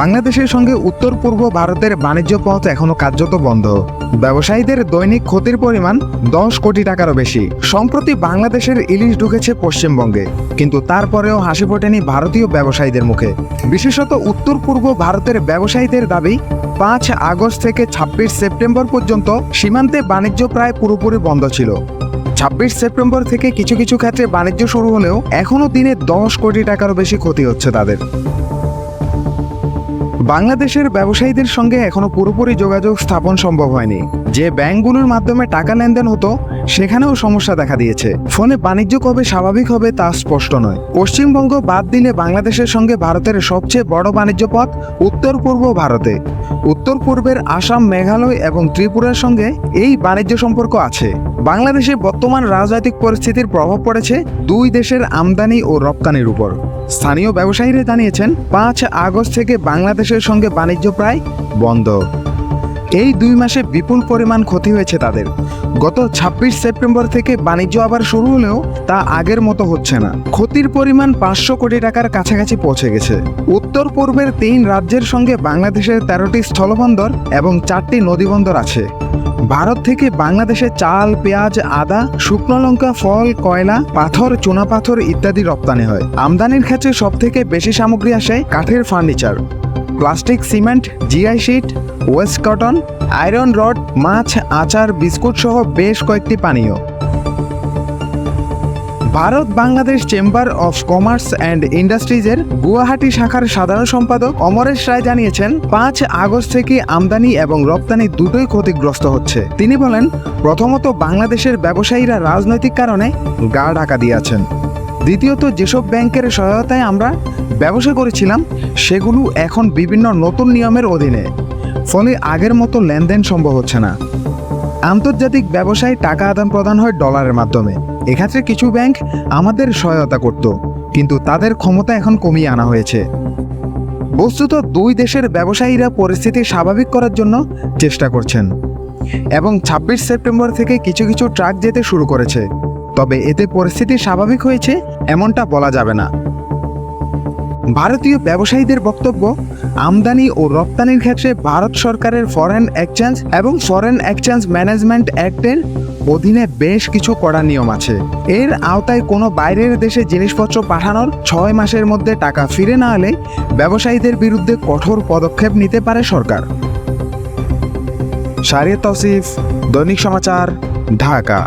বাংলাদেশের সঙ্গে উত্তর পূর্ব ভারতের বাণিজ্য পথ এখনও কার্যত বন্ধ। ব্যবসায়ীদের দৈনিক ক্ষতির পরিমাণ দশ কোটি টাকারও বেশি। সম্প্রতি বাংলাদেশের ইলিশ ঢুকেছে পশ্চিমবঙ্গে, কিন্তু তারপরেও হাসি ফোটেনি ভারতীয় ব্যবসায়ীদের মুখে। বিশেষত উত্তর পূর্ব ভারতের ব্যবসায়ীদের দাবি, পাঁচ আগস্ট থেকে ছাব্বিশ সেপ্টেম্বর পর্যন্ত সীমান্তে বাণিজ্য প্রায় পুরোপুরি বন্ধ ছিল। ছাব্বিশ সেপ্টেম্বর থেকে কিছু কিছু ক্ষেত্রে বাণিজ্য শুরু হলেও এখনও দিনে দশ কোটি টাকারও বেশি ক্ষতি হচ্ছে তাদের। বাংলাদেশের ব্যবসায়ীদের সঙ্গে এখনও পুরোপুরি যোগাযোগ স্থাপন সম্ভব হয়নি। যে ব্যাংকগুলোর মাধ্যমে টাকা লেনদেন হতো, সেখানেও সমস্যা দেখা দিয়েছে। ফলে বাণিজ্য কবে স্বাভাবিক হবে তা স্পষ্ট নয়। পশ্চিমবঙ্গ বাদ দিলে বাংলাদেশের সঙ্গে ভারতের সবচেয়ে বড় বাণিজ্য পথ উত্তর পূর্ব ভারতে। উত্তর পূর্বের আসাম, মেঘালয় এবং ত্রিপুরার সঙ্গে এই বাণিজ্য সম্পর্ক আছে। বাংলাদেশে বর্তমান রাজনৈতিক পরিস্থিতির প্রভাব পড়েছে দুই দেশের আমদানি ও রপ্তানির উপর। স্থানীয় ব্যবসায়ীরা জানিয়েছেন, পাঁচ আগস্ট থেকে বাংলাদেশের সঙ্গে বাণিজ্য প্রায় বন্ধ। এই দুই মাসে বিপুল পরিমাণ ক্ষতি হয়েছে তাদের। গত ছাব্বিশ সেপ্টেম্বর থেকে বাণিজ্য আবার শুরু হলেও তা আগের মতো হচ্ছে না। ক্ষতির পরিমাণ পাঁচশো কোটি টাকার কাছাকাছি পৌঁছে গেছে। উত্তর পূর্বের তিন রাজ্যের সঙ্গে বাংলাদেশের তেরোটি স্থলবন্দর এবং চারটি নদীবন্দর আছে। ভারত থেকে বাংলাদেশে চাল, পেঁয়াজ, আদা, শুকনো লঙ্কা, ফল, কয়লা, পাথর, চুনাপাথর ইত্যাদি রপ্তানি হয়। আমদানির ক্ষেত্রে সব থেকে বেশি সামগ্রী আসে কাঠের furniture. Plastic, cement, GI sheet, waste cotton, iron rod, মাছ, আচার, বিস্কুট সহ বেশ কয়েকটি পানীয়। Bharat Bangladesh chamber of commerce and ইন্ডাস্ট্রিজের Guwahati শাখার সাধারণ সম্পাদক অমরেশ রায় জানিয়েছেন, পাঁচ আগস্ট থেকে আমদানি এবং রপ্তানি দুটোই ক্ষতিগ্রস্ত হচ্ছে। তিনি বলেন, প্রথমত বাংলাদেশের ব্যবসায়ীরা রাজনৈতিক কারণে গা ঢাকা দিয়েছেন। দ্বিতীয়ত, যেসব ব্যাংকের সহায়তায় আমরা ব্যবসা করেছিলাম, সেগুলো এখন বিভিন্ন নতুন নিয়মের অধীনে। ফলে আগের মতো লেনদেন সম্ভব হচ্ছে না। আন্তর্জাতিক ব্যবসায় টাকা আদান প্রদান হয় ডলারের মাধ্যমে। এক্ষেত্রে কিছু ব্যাংক আমাদের সহায়তা করত, কিন্তু তাদের ক্ষমতা এখন কমিয়ে আনা হয়েছে। বস্তুত, দুই দেশের ব্যবসায়ীরা পরিস্থিতি স্বাভাবিক করার জন্য চেষ্টা করছেন। এবং ছাব্বিশ সেপ্টেম্বর থেকে কিছু কিছু ট্রাক যেতে শুরু করেছে। তবে এতে পরিস্থিতি স্বাভাবিক হয়েছে, এমনটা বলা যাবে না। ভারতীয় ব্যবসায়ীদের বক্তব্য, আমদানি ও রপ্তানির ক্ষেত্রে ভারত সরকারের ফরেন এক্সচেঞ্জ এবং ফরেন এক্সচেঞ্জ ম্যানেজমেন্ট অ্যাক্টের অধীনে বেশ কিছু কড়া নিয়ম আছে। এর আওতায় কোনো বাইরের দেশে জিনিসপত্র পাঠানোর ছয় মাসের মধ্যে টাকা ফিরে না এলে ব্যবসায়ীদের বিরুদ্ধে কঠোর পদক্ষেপ নিতে পারে সরকার। শারিয়া তসিফ, দৈনিক সমাচার, ঢাকা।